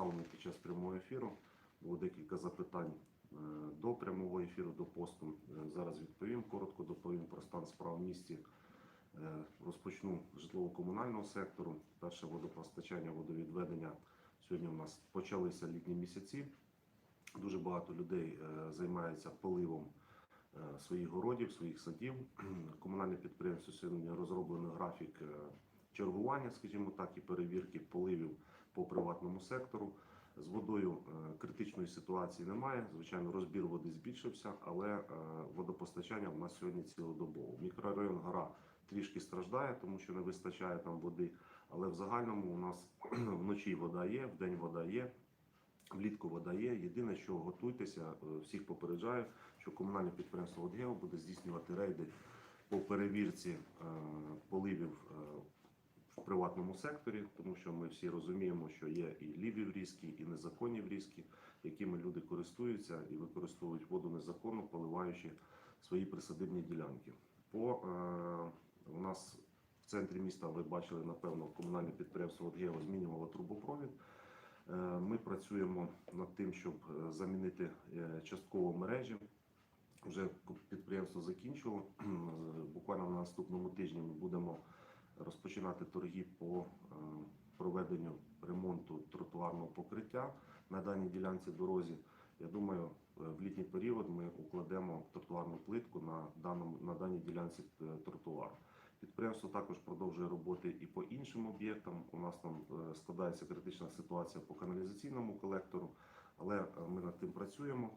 поставлений під час прямого ефіру. Було декілька запитань е, до прямого ефіру, до посту. Е, Зараз відповім. Коротко доповім про стан справ в місті. Е, Розпочну з житлово-комунального сектору. Перше водопостачання, водовідведення. Сьогодні у нас почалися літні місяці. Дуже багато людей займається поливом своїх городів, своїх садів. Комунальне підприємство сьогодні розроблено графік чергування, скажімо так, і перевірки поливів по приватному сектору. З водою е, критичної ситуації немає. Звичайно, розбір води збільшився, але е, водопостачання в нас сьогодні цілодобово. Мікрорайон гора трішки страждає, тому що не вистачає там води. Але в загальному у нас вночі вода є, вдень вода є. Влітку вода є. Єдине, що готуйтеся, е, всіх попереджаю, що комунальне підприємство «Водгео» буде здійснювати рейди по перевірці поливів в приватному секторі, тому що ми всі розуміємо, що є і ліві врізки, і незаконні врізки, якими люди користуються і використовують воду незаконно, поливаючи свої присадибні ділянки. По е, у нас в центрі міста ви бачили, напевно, комунальне підприємство «Водгео» змінювало трубопровід. Е, Ми працюємо над тим, щоб е, замінити е, частково мережі. Вже підприємство закінчило. Буквально на наступному тижні ми будемо розпочинати торги по е, проведенню ремонту тротуарного покриття на даній ділянці дорозі. Я думаю, е, в літній період ми укладемо тротуарну плитку на даному на даній ділянці е, тротуару. Підприємство також продовжує роботи і по іншим об'єктам. У нас там складається критична ситуація по каналізаційному колектору, але ми над тим працюємо.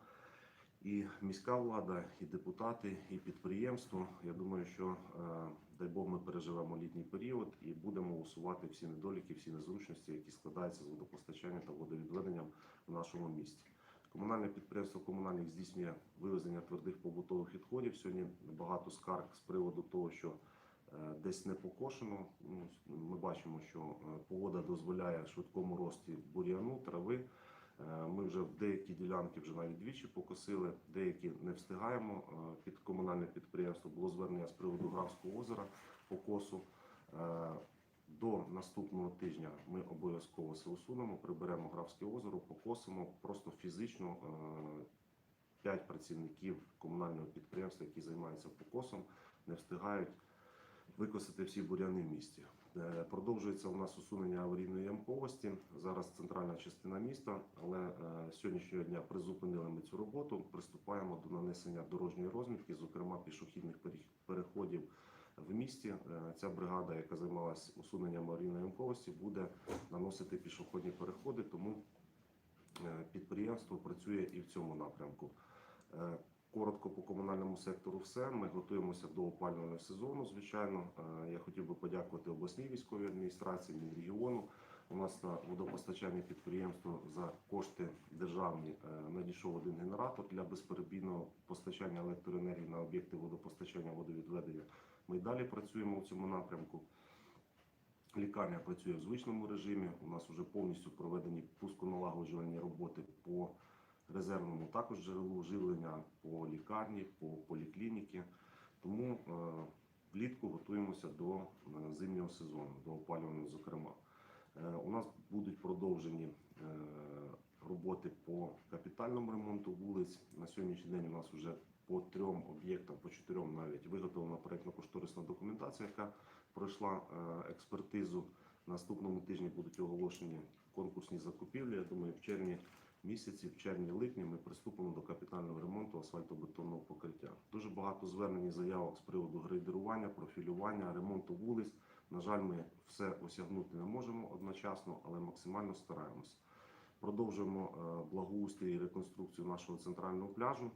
І міська влада, і депутати, і підприємство. Я думаю, що е, дай Бог ми переживемо літній період і будемо усувати всі недоліки, всі незручності, які складаються з водопостачанням та водовідведенням в нашому місті. Комунальне підприємство комунальник здійснює вивезення твердих побутових відходів. Сьогодні багато скарг з приводу того, що е, десь не покошено. Ну, Ми бачимо, що е, погода дозволяє швидкому рості бур'яну, трави. Е, Ми вже в деякі ділянки вже навіть двічі покосили, деякі не встигаємо. Е, Під комунальне підприємство було звернення з приводу Графського озера по косу. Е, До наступного тижня ми обов'язково це усунемо, приберемо Графське озеро, покосимо просто фізично. П'ять працівників комунального підприємства, які займаються покосом, не встигають викосити всі буряни в місті. Е, Продовжується у нас усунення аварійної ямковості. Зараз центральна частина міста, але е, сьогоднішнього дня призупинили ми цю роботу. Приступаємо до нанесення дорожньої розмітки, зокрема пішохідних переходів в місті. Е, Ця бригада, яка займалась усуненням аварійної ямковості, буде наносити пішохідні переходи. Тому підприємство працює і в цьому напрямку. Коротко по комунальному сектору все. Ми готуємося до опалювального сезону. Звичайно, Е, я хотів би подякувати обласній військовій адміністрації, Мінрегіону. У нас на водопостачання підприємство за кошти державні е, надійшов один генератор для безперебійного постачання електроенергії на об'єкти водопостачання водовідведення. Ми далі працюємо в цьому напрямку. Лікарня працює в звичному режимі. У нас вже повністю проведені пусконалагоджувальні роботи по резервному також джерелу живлення по лікарні, по поліклініки. Тому е, влітку готуємося до е, зимнього сезону, до опалювального, зокрема. Е, У нас будуть продовжені роботи по капітальному ремонту вулиць. На сьогоднішній день у нас вже по трьом об'єктам, по чотирьом навіть виготовлена проєктно-кошторисна документація, яка пройшла експертизу. Наступному тижні будуть оголошені конкурсні закупівлі. Я думаю, в червні місяці, в червні-липні ми приступимо до капітального ремонту асфальтобетонного покриття. Дуже багато звернень і заявок з приводу грейдерування, профілювання, ремонту вулиць. На жаль, ми все осягнути не можемо одночасно, але максимально стараємось. Продовжуємо е, благоустрій і реконструкцію нашого центрального пляжу.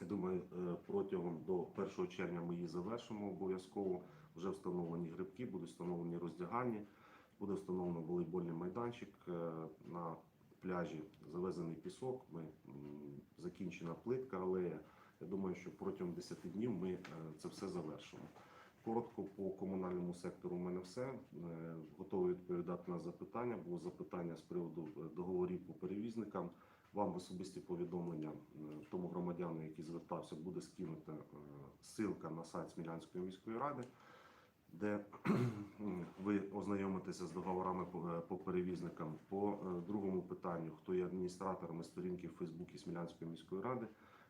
Думаю, е, протягом до 1 червня ми її завершимо обов'язково. Вже встановлені грибки, будуть встановлені роздягальні, буде встановлено волейбольний майданчик е, на пляжі, завезений пісок. Ми закінчена плитка, алея. Я думаю, що протягом 10 днів ми е, це все завершимо. Коротко по комунальному сектору у мене все. Е, Готовий відповідати на запитання. Було запитання з приводу е, договорів по перевізникам. Вам особисті повідомлення тому громадяну, який звертався, буде скинута ссылка на сайт Смілянської міської ради. Де ви ознайомитеся з договорами по, е, перевізникам. По е, другому питанню, хто є адміністраторами сторінки в Фейсбуці Смілянської міської ради,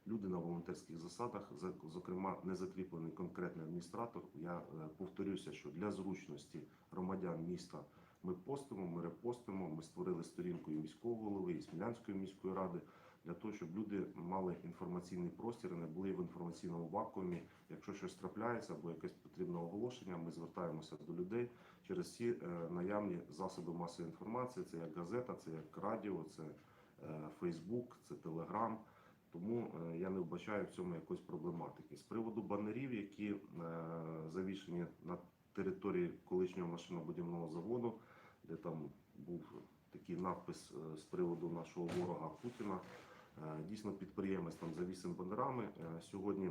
люди на волонтерських засадах, за- зокрема, не закріплений конкретний адміністратор. Я е, повторюся, що для зручності громадян міста ми постимо, ми репостимо. Ми створили сторінку і міського голови, і Смілянської міської ради для того, щоб люди мали інформаційний простір, і не були в інформаційному вакуумі. Якщо щось трапляється або якесь потрібне оголошення, ми звертаємося до людей через всі е, наявні засоби масової інформації. Це як газета, це як радіо, це е, Фейсбук, це Телеграм. Тому е, я не вбачаю в цьому якоїсь проблематики. З приводу банерів, які завішені на території колишнього машинобудівного заводу, де там був такий надпис з приводу нашого ворога Путіна. Е, Дійсно, підприємець там завісив банерами. Е, Сьогодні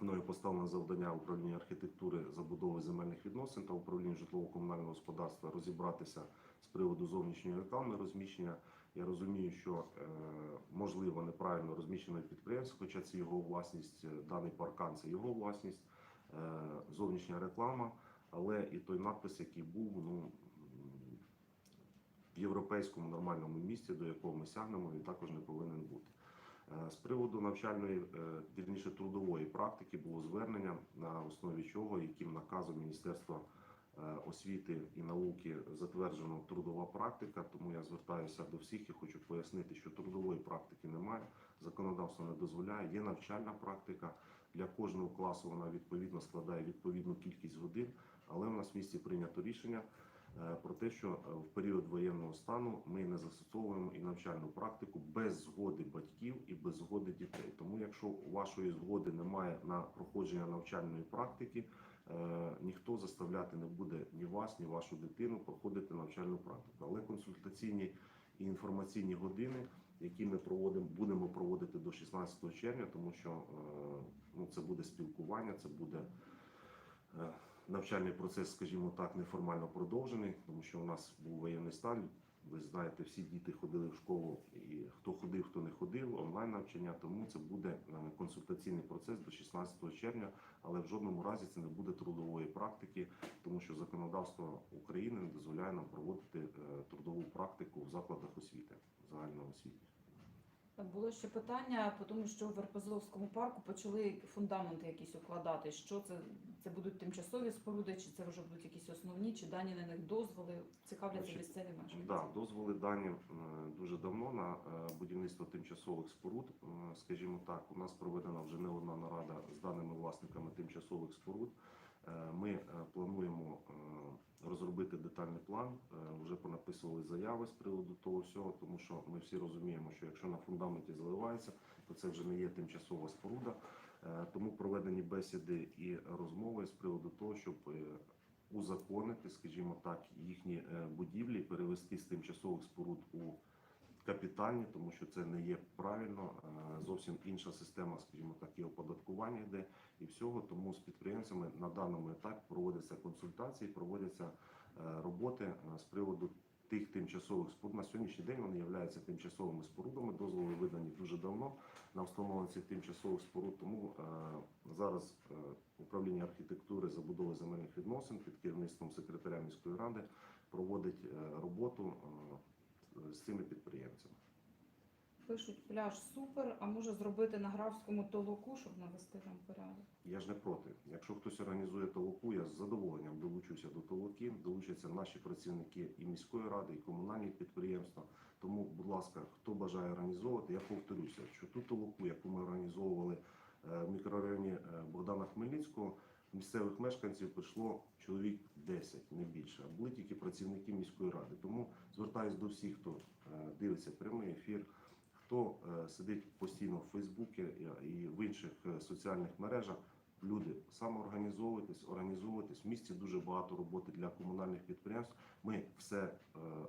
мною поставлено завдання управління архітектури забудови земельних відносин та управління житлово-комунального господарства розібратися з приводу зовнішньої реклами розміщення. Я розумію, що е, можливо неправильно розміщене підприємство, хоча це його власність, даний паркан це його власність, зовнішня реклама, але і той надпис, який був, ну європейському нормальному місці, до якого ми сягнемо, він також не повинен бути. Е, З приводу навчальної, е, вірніше трудової практики було звернення, на основі чого, яким наказом Міністерства е, освіти і науки затверджено трудова практика. Тому я звертаюся до всіх і хочу пояснити, що трудової практики немає. Законодавство не дозволяє. Є навчальна практика. Для кожного класу вона відповідно складає відповідну кількість годин, але в нас в місті прийнято рішення про те, що е, в період воєнного стану ми не застосовуємо і навчальну практику без згоди батьків і без згоди дітей. Тому, якщо вашої згоди немає на проходження навчальної практики, е, ніхто заставляти не буде ні вас, ні вашу дитину проходити навчальну практику. Але консультаційні і інформаційні години, які ми проводимо, будемо проводити до 16 червня, тому що е, ну, це буде спілкування, це буде. Навчальний процес, скажімо так, неформально продовжений, тому що у нас був воєнний стан. Ви знаєте, всі діти ходили в школу, і хто ходив, хто не ходив, онлайн навчання. Тому це буде е, консультаційний процес до 16 червня, але в жодному разі це не буде трудової практики, тому що законодавство України не дозволяє нам проводити е, трудову практику в закладах освіти загальної освіти. Було ще питання по тому, що в Арпозловському парку почали фундаменти якісь укладати. Що це? Це будуть тимчасові споруди, чи це вже будуть якісь основні, чи дані на них дозволи? Цікавляться місцеві мешканці. Да, дозволи дані е, дуже давно на е, будівництво тимчасових споруд. Е, Скажімо так, у нас проведена вже не одна нарада з даними власниками тимчасових споруд. Е, Ми е, плануємо е, розробити детальний план. Вже понаписували заяви з приводу того всього, тому що ми всі розуміємо, що якщо на фундаменті заливається, то це вже не є тимчасова споруда. Тому проведені бесіди і розмови з приводу того, щоб узаконити, скажімо так, їхні будівлі, перевести з тимчасових споруд у капітальні, тому що це не є правильно. Зовсім інша система, скажімо так, і оподаткування йде і всього. Тому з підприємцями на даному етапі проводяться консультації, проводяться е, роботи е, з приводу тих тимчасових споруд. На сьогоднішній день вони являються тимчасовими спорудами. Дозволи видані дуже давно на встановлення цих тимчасових споруд. Тому е, зараз управління архітектури забудови земельних відносин під керівництвом секретаря міської ради проводить роботу з цими підприємцями. Пишуть пляж супер, а може зробити на графському толоку, щоб навести там порядок. Я ж не проти. Якщо хтось організує толоку, я з задоволенням долучуся до толоків, долучаться наші працівники і міської ради, і комунальні підприємства. Тому, будь ласка, хто бажає організовувати, я повторюся, що ту толоку, яку ми організовували е, в мікрорайоні е, Богдана Хмельницького, місцевих мешканців прийшло чоловік 10, не більше. А були тільки працівники міської ради. Тому звертаюся до всіх, хто е, дивиться прямий ефір. Хто е, сидить постійно в Фейсбуці і- і в інших е, соціальних мережах, люди самоорганізовуйтесь, організовуйтесь. В місті дуже багато роботи для комунальних підприємств. Ми все е,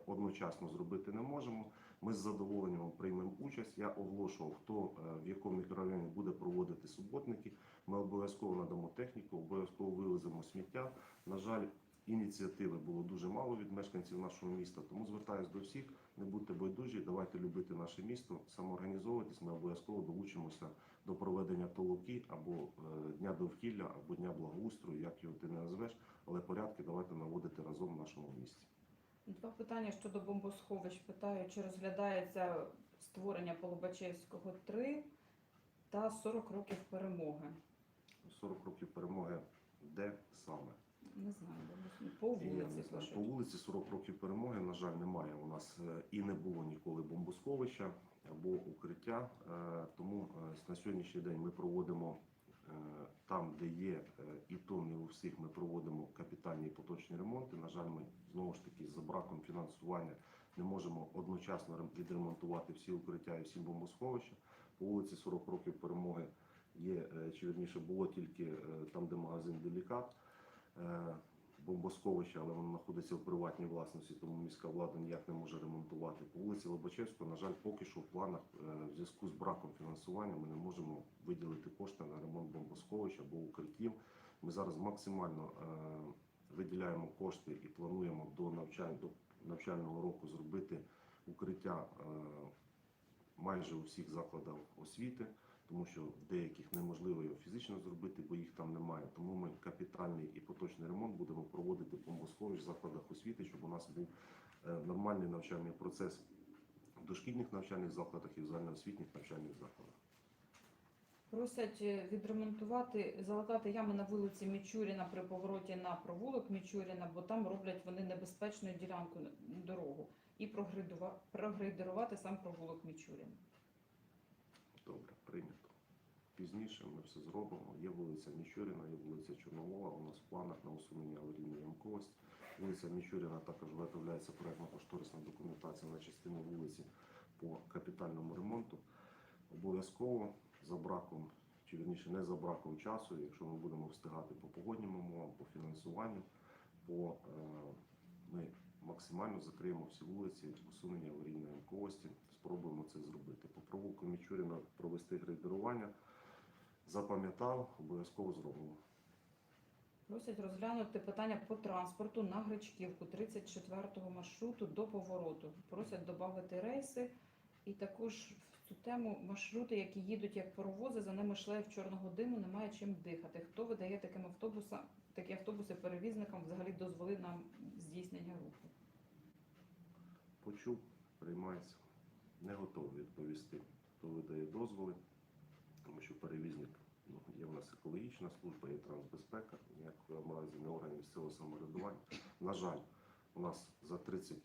одночасно зробити не можемо. Ми з задоволенням приймемо участь. Я оголошував, хто е, в якому мікрорайоні буде проводити суботники. Ми обов'язково надамо техніку, обов'язково вивеземо сміття. На жаль, ініціативи було дуже мало від мешканців нашого міста. Тому звертаюся до всіх, не будьте байдужі, давайте любити наше місто, самоорганізовуватись. Ми обов'язково долучимося до проведення толоки або е, дня довкілля, або дня благоустрою, як його ти не назвеш, але порядки давайте наводити разом в нашому місті. Два питання щодо бомбосховищ. Питаю, чи розглядається створення Полубачевського 3 та 40 років перемоги. 40 років перемоги, де саме? Не знаю, по вулиці знаю. По вулиці 40 років перемоги, на жаль, немає. У нас е, і не було ніколи бомбосховища або укриття. Е, Тому е, на сьогоднішній день ми проводимо е, там, де є, і то не у всіх ми проводимо капітальні і поточні ремонти. На жаль, ми знову ж таки за браком фінансування не можемо одночасно рем- відремонтувати всі укриття і всі бомбосховища. По вулиці 40 років перемоги є, чи вірніше було тільки там, де магазин Делікат. Бомбосховище, але воно знаходиться в приватній власності, тому міська влада ніяк не може ремонтувати. По вулиці Лобачевського, на жаль, поки що в планах е, в зв'язку з браком фінансування ми не можемо виділити кошти на ремонт бомбосховища або укриттів. Ми зараз максимально е, виділяємо кошти і плануємо до навчань до навчального року зробити укриття е, майже у всіх закладах освіти тому що деяких неможливо його фізично зробити, бо їх там немає. Тому ми капітальний і поточний ремонт будемо проводити в бомбосховищ в закладах освіти, щоб у нас був е, нормальний навчальний процес в дошкільних навчальних закладах і в загальноосвітніх навчальних закладах. Просять е, відремонтувати, залатати ями на вулиці Мічуріна при повороті на провулок Мічуріна, бо там роблять вони небезпечною ділянку дорогу. І прогрейдерувати сам провулок Мічуріна. Добре, прийнято. Пізніше ми все зробимо. Є вулиця Мічуріна, є вулиця Чорновола. У нас в планах на усунення аварійної ямковості. Вулиця Мічуріна також виготовляється проектно-кошторисна документація на частину вулиці по капітальному ремонту. Обов'язково за браком, чи вірніше не за браком часу, якщо ми будемо встигати по погоднім умовам, по фінансуванню, по, е, ми максимально закриємо всі вулиці усунення аварійної ямковості. Це зробити. По провулку Мічуріна провести грейдерування. Запам'ятав, обов'язково зробимо. Просять розглянути питання по транспорту на Гречківку 34-го маршруту до повороту. Просять додати рейси і також в цю тему маршрути, які їдуть як паровози, за ними шлейф чорного диму, немає чим дихати. Хто видає таким автобусам, такі автобуси перевізникам взагалі дозволи на здійснення руху? Почув, приймається. Не готовий відповісти, хто видає дозволи, тому що перевізник ну, є в нас екологічна служба, є трансбезпека, ніякого разі не органи місцевого самоврядування. На жаль, у нас за 30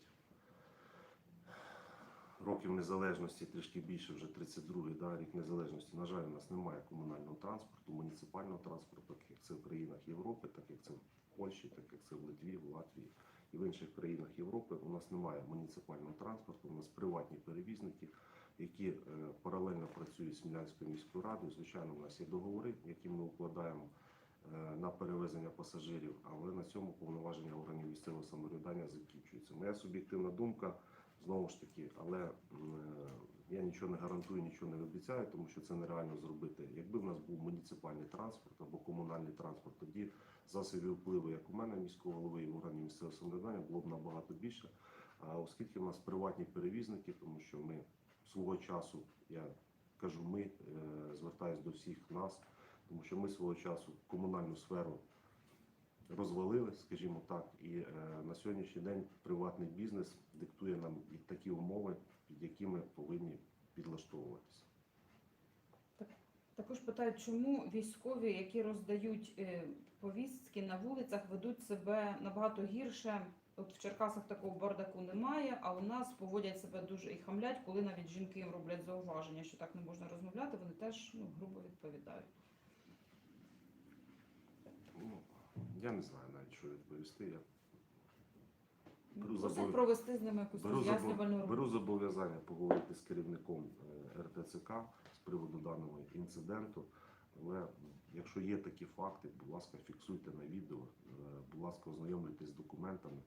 років незалежності, трішки більше, вже 32-й да, рік незалежності. На жаль, у нас немає комунального транспорту, муніципального транспорту, так як це в країнах Європи, так як це в Польщі, так як це в Литві, в Латвії і в інших країнах Європи. У нас немає муніципального транспорту, у нас приватні перевізники, які е, паралельно працюють з Смілянською міською радою. Звичайно, у нас є договори, які ми укладаємо е, на перевезення пасажирів, але на цьому повноваження органів місцевого самоврядування закінчуються. Моя суб'єктивна думка знову ж таки, але е, я нічого не гарантую, нічого не обіцяю, тому що це нереально зробити. Якби в нас був муніципальний транспорт або комунальний транспорт, тоді засобів впливу, як у мене міського голови і в органів місцевого самоврядування, було б набагато більше. А оскільки в нас приватні перевізники, тому що ми свого часу, я кажу, ми е, звертаюсь до всіх нас, тому що ми свого часу комунальну сферу розвалили, скажімо так, і е, на сьогоднішній день приватний бізнес диктує нам і такі умови, під які ми повинні підлаштовуватися. Також питають, чому військові, які роздають е, повістки на вулицях, ведуть себе набагато гірше. От в Черкасах такого бардаку немає, а у нас поводять себе дуже і хамлять, коли навіть жінки їм роблять зауваження, що так не можна розмовляти, вони теж ну, грубо відповідають. Ну, я не знаю навіть, що відповісти. Я Беру забов- провести з ними якусь Беру, роз'яснювальну забо... роботу. беру зобов'язання поговорити з керівником е, РТЦК з приводу даного інциденту. Але якщо є такі факти, будь ласка, фіксуйте на відео, е, будь ласка, ознайомлюйтесь з документами.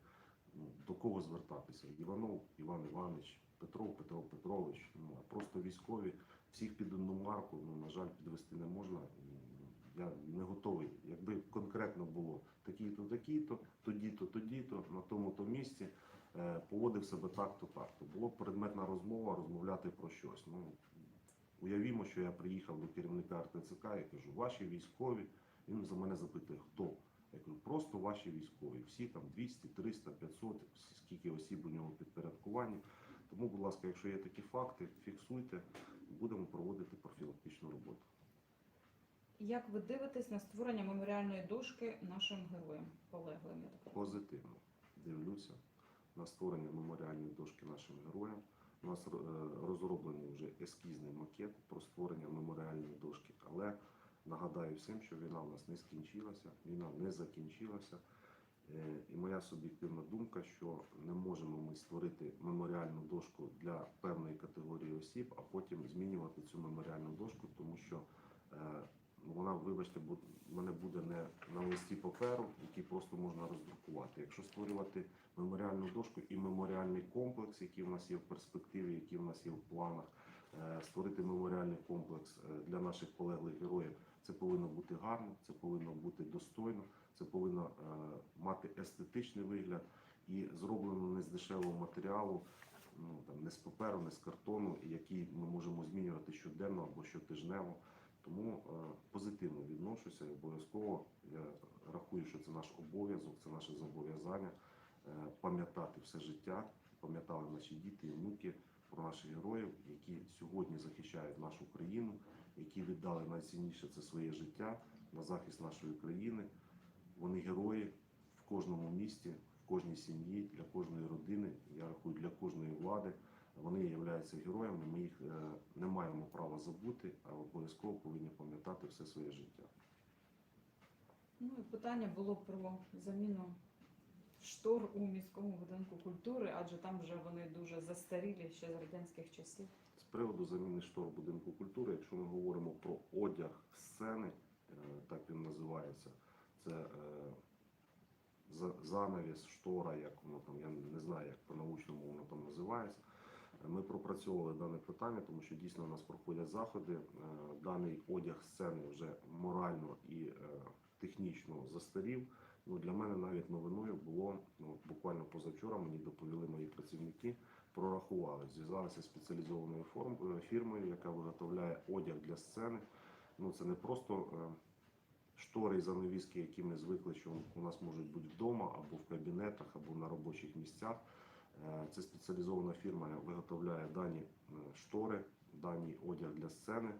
Ну, До кого звертатися? Іванов Іван Іванович, Петров Петро Петрович, ну а просто військові, всіх під одну марку, ну, на жаль, підвести не можна. Я не готовий. Якби конкретно було такі-то, такі-то, тоді-то, тоді-то, на тому-то місці, е, поводив себе так-то, так-то. Було б предметна розмова, розмовляти про щось. Ну, уявімо, що я приїхав до керівника РТЦК і кажу, ваші військові. Він за мене запитує, хто? Я кажу, просто ваші військові. Всі там 200, 300, 500, скільки осіб у нього підпорядкуванні. Тому, будь ласка, якщо є такі факти, фіксуйте, будемо проводити профілактичну роботу. Як ви дивитесь на створення меморіальної дошки нашим героям полеглим? Позитивно дивлюся на створення меморіальної дошки нашим героям. У нас е, розроблений вже ескізний макет про створення меморіальної дошки, але нагадаю всім, що війна в нас не скінчилася, війна не закінчилася. Е, І моя суб'єктивна думка, що не можемо ми створити меморіальну дошку для певної категорії осіб, а потім змінювати цю меморіальну дошку, тому що е, вона, вибачте, бу- мене буде не на листі паперу, який просто можна роздрукувати. Якщо створювати меморіальну дошку і меморіальний комплекс, який в нас є в перспективі, який в нас є в планах, е, створити меморіальний комплекс е, для наших полеглих героїв, це повинно бути гарно, це повинно бути достойно, це повинно е, мати естетичний вигляд і зроблено не з дешевого матеріалу, ну там не з паперу, не з картону, який ми можемо змінювати щоденно або щотижнево. Тому е, позитивно відношуся і обов'язково я рахую, що це наш обов'язок, це наше зобов'язання е, пам'ятати все життя, пам'ятали наші діти і внуки про наших героїв, які сьогодні захищають нашу країну, які віддали найцінніше це своє життя на захист нашої країни. Вони герої в кожному місті, в кожній сім'ї, для кожної родини. Я рахую для кожної влади. Вони являються героями. Ми їх е, не маємо права забути, а обов'язково повинні пам'ятати все своє життя. Ну і питання було про заміну штор у міському будинку культури, адже там вже вони дуже застарілі ще з радянських часів. З приводу заміни штор будинку культури, якщо ми говоримо про одяг сцени, е, так він називається, це е, занавіс, штора, як воно там, я не знаю, як по-научному воно там називається. Ми пропрацьовували дане питання, тому що дійсно у нас проходять заходи. Е, Даний одяг сцени вже морально і е, технічно застарів. Ну, для мене навіть новиною було ну, буквально позавчора. Мені доповіли мої працівники, прорахували, зв'язалися з спеціалізованою е, фірмою, яка виготовляє одяг для сцени. Ну це не просто штори і занавіски, які ми звикли, що у нас можуть бути вдома або в кабінетах, або на робочих місцях. Е, Це спеціалізована фірма виготовляє дані е, штори, дані одяг для сцени,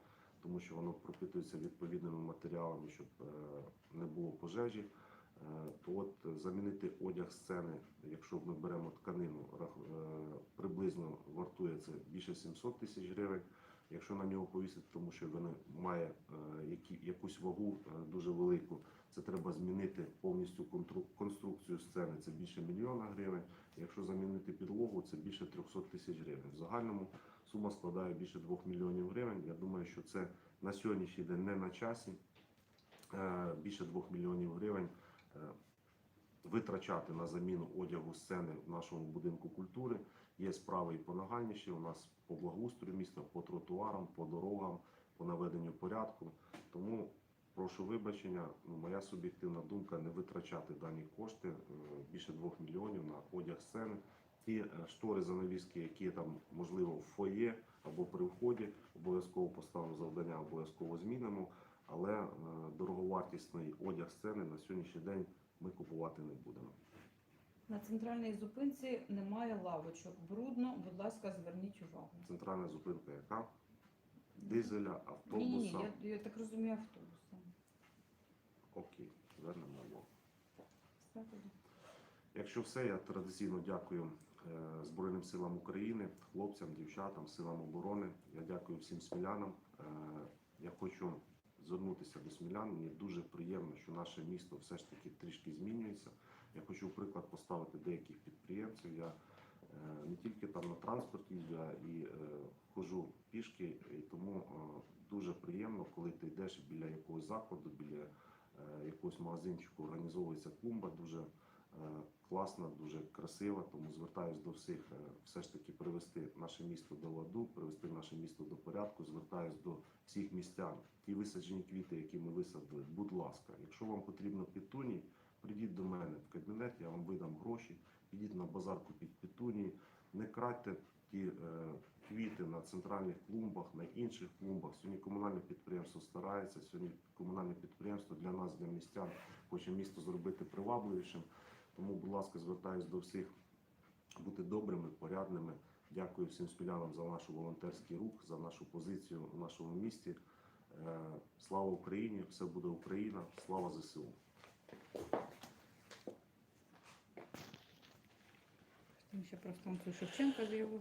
тому що воно пропитується відповідними матеріалами, щоб е, не було пожежі. То от замінити одяг сцени, якщо ми беремо тканину, приблизно вартує це більше 700 тисяч гривень. Якщо на нього повісити, тому що він має е, якусь вагу е, дуже велику, це треба змінити повністю конструкцію сцени. Це більше мільйона гривень. Якщо замінити підлогу, це більше 300 тисяч гривень. В загальному сума складає більше 2 мільйонів гривень. Я думаю, що це на сьогоднішній день не на часі. Е, Більше 2 мільйонів гривень витрачати на заміну одягу сцени в нашому будинку культури. Є справи і понагальніші. У нас по благоустрою міста, по тротуарам, по дорогам, по наведенню порядку. Тому прошу вибачення. Ну, моя суб'єктивна думка не витрачати дані кошти е, більше 2 мільйонів на одяг сцени. Ті е, штори занавіски, які там можливо в фоє або при вході, обов'язково поставимо завдання, обов'язково змінимо. Але е, дороговартісний одяг сцени на сьогоднішній день ми купувати не будемо. На центральній зупинці немає лавочок. Брудно, будь ласка, зверніть увагу. Центральна зупинка яка? Дизеля, Ні, ні, ні, автобуса. я, я так розумію, автобусом. Окей, звернемо увагу. Все тоді. Якщо все, я традиційно дякую е, Збройним силам України, хлопцям, дівчатам, силам оборони. Я дякую всім смілянам. Е, Я хочу звернутися до смілян. Мені дуже приємно, що наше місто все ж таки трішки змінюється. Я хочу приклад поставити деяких підприємців. Я е, не тільки там на транспорті, я і е, хожу пішки, і тому е, дуже приємно, коли ти йдеш біля якогось закладу, біля е, якогось магазинчику, організовується клумба. Дуже класна, дуже красива. Тому звертаюся до всіх все ж таки привести наше місто до ладу, привести наше місто до порядку. Звертаюсь до всіх містян. Ті висаджені квіти, які ми висадили, будь ласка, якщо вам потрібно петунії, прийдіть до мене в кабінет, я вам видам гроші. Підіть на базар, купіть петунії, не крадьте ті е, квіти на центральних клумбах, на інших клумбах. Сьогодні комунальне підприємство старається. Сьогодні комунальне підприємство для нас, для містян, хоче місто зробити привабливішим. Тому, будь ласка, звертаюсь до всіх бути добрими, порядними. Дякую всім смілянам за наш волонтерський рух, за нашу позицію в нашому місті. Е, Слава Україні! Все буде Україна! Слава ЗСУ! Там ще про станцію Шевченка з'явилося.